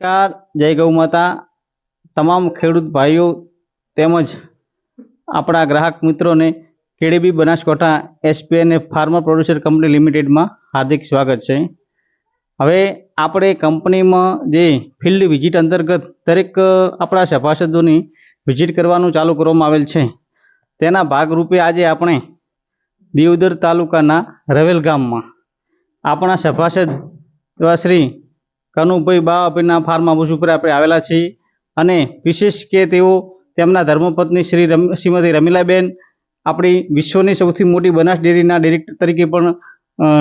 નમસ્કાર, જય ગૌ માતા. તમામ ખેડૂત ભાઈઓ તેમજ આપણા ગ્રાહક મિત્રોને KDB Banaskantha SPN farmer producer company લિમિટેડમાં હાર્દિક સ્વાગત છે. હવે આપણે કંપનીમાં જે ફિલ્ડ વિઝિટ અંતર્ગત દરેક આપણા સભાસદોની વિઝિટ કરવાનું ચાલુ કરવામાં આવેલ છે. તેના ભાગરૂપે આજે આપણે દિયોદર તાલુકાના રવેલ ગામમાં આપણા સભાસદ એવા શ્રી કનુભાઈ બાવાભાઈના ફાર્મા હાઉસ ઉપર આપણે આવેલા છીએ. અને વિશેષ કે તેઓ તેમના ધર્મપત્ની શ્રી રમ શ્રીમતી રમીલાબેન આપણી વિશ્વની સૌથી મોટી બનાસ ડેરીના ડિરેક્ટર તરીકે પણ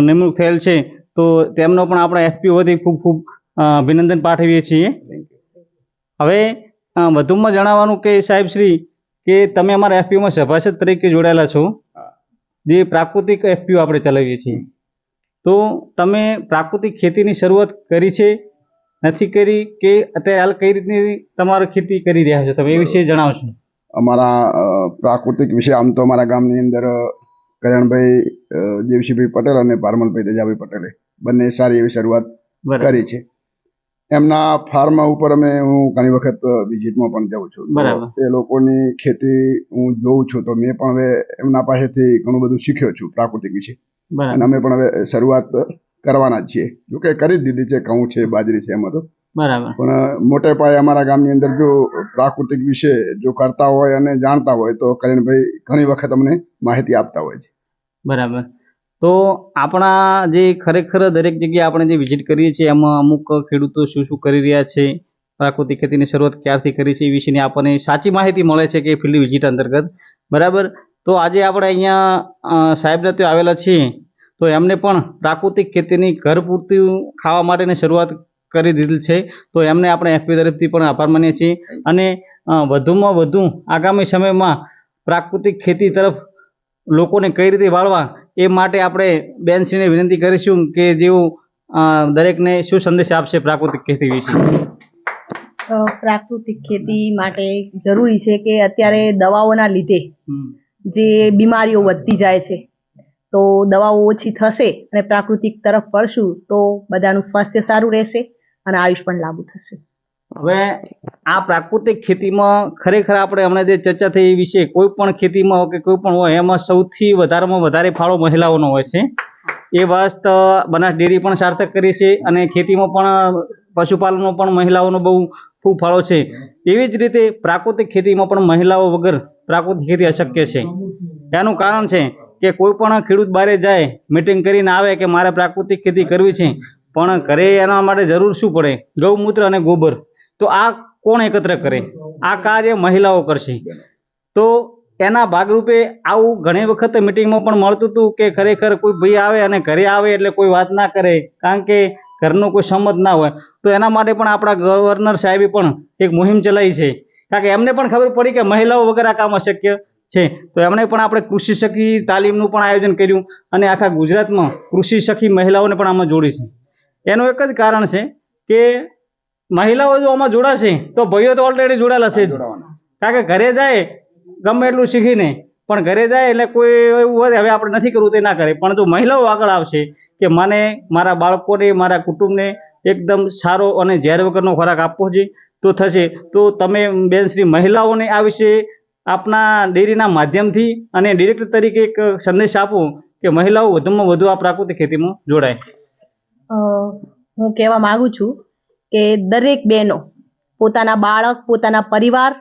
નિમણૂક થયેલ છે. તો તેમનો પણ આપણા એફપીઓ વતી ખૂબ ખૂબ અભિનંદન પાઠવીએ છીએ. હવે વધુમાં જણાવવાનું કે સાહેબ શ્રી કે તમે અમારા એફપીઓમાં સભાસદ તરીકે જોડાયેલા છો. જે પ્રાકૃતિક એફપીઓ આપણે ચલાવીએ છીએ. તો તમે પ્રાકૃતિક ખેતીની શરૂઆત કરી છે? નથી કરી કે અત્યારે હાલ કઈ રીતની તમારે ખેતી કરી રહ્યા છો? તમે એ વિશે જણાવશો અમારા પ્રાકૃતિક વિશે આમ તો અમારા ગામની અંદર કલ્યાણભાઈ દેવશીભાઈ પટેલ અને પારમલભાઈ તેજાભાઈ પટેલે બંને સારી એવી શરૂઆત કરી છે. એમના ફાર્મ ઉપર અમે હું ઘણી વખત વિઝિટમાં પણ જાઉં છું. બરાબર. એ લોકોની ખેતી હું જોઉં છું. તો મેં પણ હવે એમના પાસેથી ઘણું બધું શીખ્યો છું પ્રાકૃતિક વિશે. અને અમે પણ હવે શરૂઆત કરવાના જ છીએ. જોકે કરી જ દીધી છે ઘઉં છે બાજરી છે એમાં તો. બરાબર. પણ મોટે પાયે અમારા ગામની અંદર જો પ્રાકૃતિક વિશે જો કરતા હોય અને જાણતા હોય તો કલ્યાણભાઈ ઘણી વખત અમને માહિતી આપતા હોય છે. બરાબર. તો આપણા જે ખરેખર દરેક જગ્યાએ આપણે જે વિઝિટ કરીએ છીએ એમાં અમુક ખેડૂતો શું શું કરી રહ્યા છે પ્રાકૃતિક ખેતીની શરૂઆત ક્યારથી કરી છે એ વિશેની આપણને સાચી માહિતી મળે છે કે ફિલ્ડ વિઝિટ અંતર્ગત. બરાબર? તો આજે આપણે અહીંયા સાહેબ સાહેબને ત્યાં આવેલા છીએ. તો એમને પણ પ્રાકૃતિક ખેતીની ઘર પૂરતી ખાવા માટેની શરૂઆત કરી દીધી છે. તો એમને આપણે એફપી તરફથી પણ આભાર માનીએ છીએ. અને વધુમાં વધુ આગામી સમયમાં પ્રાકૃતિક ખેતી તરફ લોકોને કઈ રીતે વાળવા એ માટે આપણે બેનશ્રીને વિનંતી કરીશું કે જેઓ દરેકને શું સંદેશ આપશે પ્રાકૃતિક ખેતી વિશે? પ્રાકૃતિક ખેતી માટે જરૂરી છે કે અત્યારે દવાઓના લીધે જે બીમારીઓ વધતી જાય છે. તો દવાઓ ઓછી થશે અને પ્રાકૃતિક તરફ વળશું, તો બધાનું સ્વાસ્થ્ય સારું રહેશે અને આયુષ પણ લાંબુ થશે. હવે આ પ્રાકૃતિક ખેતીમાં ખરેખર આપણે હમણાં જે ચર્ચા થઈ એ વિશે કોઈ પણ ખેતીમાં હોય કે કોઈ પણ હોય, એમાં સૌથી વધારેમાં વધારે ફાળો મહિલાઓનો હોય છે. એ વાત બનાસ ડેરી પણ સાર્થક કરી છે અને ખેતીમાં પણ પશુપાલનમાં પણ મહિલાઓનો બહુ ખૂબ ફાળો છે. એવી જ રીતે પ્રાકૃતિક ખેતીમાં પણ મહિલાઓ વગર પ્રાકૃતિક ખેતી અશક્ય છે. એનું કારણ છે કે કોઈ પણ ખેડૂત બારે જાય મિટિંગ કરીને આવે કે મારે પ્રાકૃતિક ખેતી કરવી છે, પણ ઘરે એના માટે જરૂર શું પડે? ગૌમૂત્ર અને ગોબર. તો આ કોણ એકત્ર કરે? આ કાર્ય મહિલાઓ કરશે. તો એના ભાગરૂપે આવું ઘણી વખત મિટિંગમાં પણ મળતું હતું કે ખરેખર કોઈ ભાઈ આવે અને ઘરે આવે એટલે કોઈ વાત ના કરે. કારણ કે ઘરનું કોઈ સંમત ના હોય તો એના માટે પણ આપણા ગવર્નર સાહેબે પણ એક મુહિમ ચલાવી છે. કારણ કે એમને પણ ખબર પડી કે મહિલાઓ વગર આ કામ અશક્ય છે. તો એમણે પણ આપણે કૃષિ સખી તાલીમનું પણ આયોજન કર્યું અને આખા ગુજરાતમાં કૃષિ સખી મહિલાઓને પણ આમાં જોડી છે. એનું એક જ કારણ છે કે મહિલાઓ જો આમાં જોડાશે તો ભાઈઓ તો ઓલરેડી જોડાયેલા છે જોડાવાના કારણ કે ઘરે જાય ગમે એટલું શીખીને પણ ઘરે જાય એટલે કોઈ એવું હોય, હવે આપણે નથી કરવું તે ના કરે. પણ જો મહિલાઓ આગળ આવશે કે મને મારા બાળકોને, મારા કુટુંબને એકદમ સારો અને ઝેર વગરનો ખોરાક આપવો છે તો થશે. તો તમે બેન શ્રી મહિલાઓને આ વિશે આપના ડેરીના માધ્યમથી અને ડિરેક્ટર તરીકે એક સંદેશ આપો કે મહિલાઓ વધુમાં વધુ આ પ્રાકૃતિક ખેતીમાં જોડાય. હું કહેવા માંગુ છું કે દરેક બહેનો પોતાના બાળક, પોતાના પરિવાર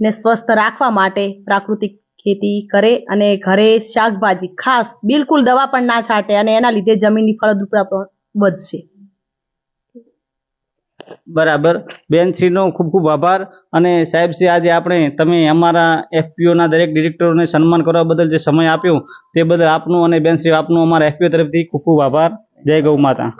ને સ્વસ્થ રાખવા માટે પ્રાકૃતિક ખેતી કરે અને ઘરે શાકભાજી, ખાસ બિલકુલ દવા પણ ના છાંટે અને એના લીધે જમીનની ફળદ્રુપતા પણ વધશે. બરાબર. બેનશ્રીનો ખૂબ ખૂબ આભાર અને સાહેબશ્રી આજે આપણે તમે અમારા એફપીઓના દરેક ડિરેક્ટરોને સન્માન કરવા બદલ જે સમય આપ્યો તે બદલ આપનું અને બેનશ્રી આપનું અમારા એફપીઓ તરફથી ખૂબ ખૂબ આભાર. જય ગૌ માતા.